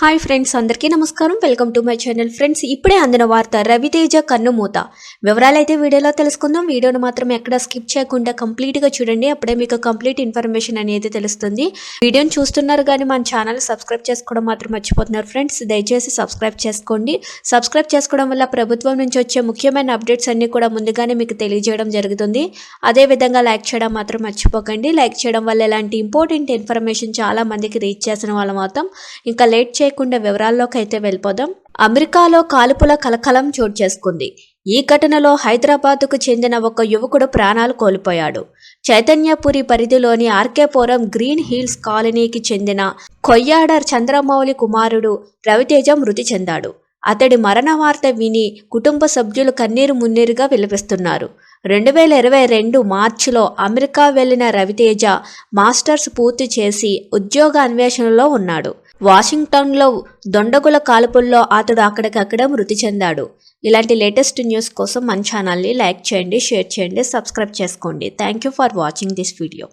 Hi friends అందరికీ నమస్కారం. Welcome to my channel friends ఇప్పుడే అందిన వార్త రవితేజ కన్నుమూత వివరాలైతే వీడియోలో తెలుసుకుందాం. వీడియోను మాత్రం ఎక్కడ స్కిప్ చేయకుండా కంప్లీట్గా చూడండి. అప్పుడే మీకు కంప్లీట్ ఇన్ఫర్మేషన్ అనేది తెలుస్తుంది. వీడియోని చూస్తున్నారు కానీ మన ఛానల్ సబ్స్క్రైబ్ చేసుకోవడం మాత్రం మర్చిపోతున్నారు ఫ్రెండ్స్ దయచేసి సబ్స్క్రైబ్ చేసుకోండి. సబ్స్క్రైబ్ చేసుకోవడం వల్ల ప్రభుత్వం నుంచి వచ్చే ముఖ్యమైన అప్డేట్స్ అన్నీ కూడా ముందుగానే మీకు తెలియజేయడం జరుగుతుంది. అదేవిధంగా లైక్ చేయడం మాత్రం మర్చిపోకండి. లైక్ చేయడం వల్ల ఇలాంటి ఇంపార్టెంట్ ఇన్ఫర్మేషన్ చాలా మందికి రీచ్ చేసిన వాళ్ళ మాత్రం ఇంకా లేట్ చేయకుండా వివరాల్లోకి అయితే వెళ్ళిపోదాం. అమెరికాలో కాల్పుల కలకలం చోటు చేసుకుంది. ఈ ఘటనలో హైదరాబాద్కు చెందిన ఒక యువకుడు ప్రాణాలు కోల్పోయాడు. చైతన్యపురి పరిధిలోని ఆర్కేపురం గ్రీన్ హిల్స్ కాలనీకి చెందిన కొయ్యాడర్ చంద్రమౌళి కుమారుడు రవితేజ మృతి చెందాడు. అతడి మరణ వార్త విని కుటుంబ సభ్యులు కన్నీరు మున్నీరుగా విలపిస్తున్నారు. రెండు వేల ఇరవై రెండు మార్చిలో అమెరికా వెళ్ళిన రవితేజ మాస్టర్స్ పూర్తి చేసి ఉద్యోగ అన్వేషణలో ఉన్నాడు. వాషింగ్టన్లో దొండగుల కాల్పుల్లో అతడు అక్కడికక్కడ మృతి చెందాడు. ఇలాంటి లేటెస్ట్ న్యూస్ కోసం మన ఛానల్ని లైక్ చేయండి షేర్ చేయండి సబ్స్క్రైబ్ చేసుకోండి. Thank you for watching this video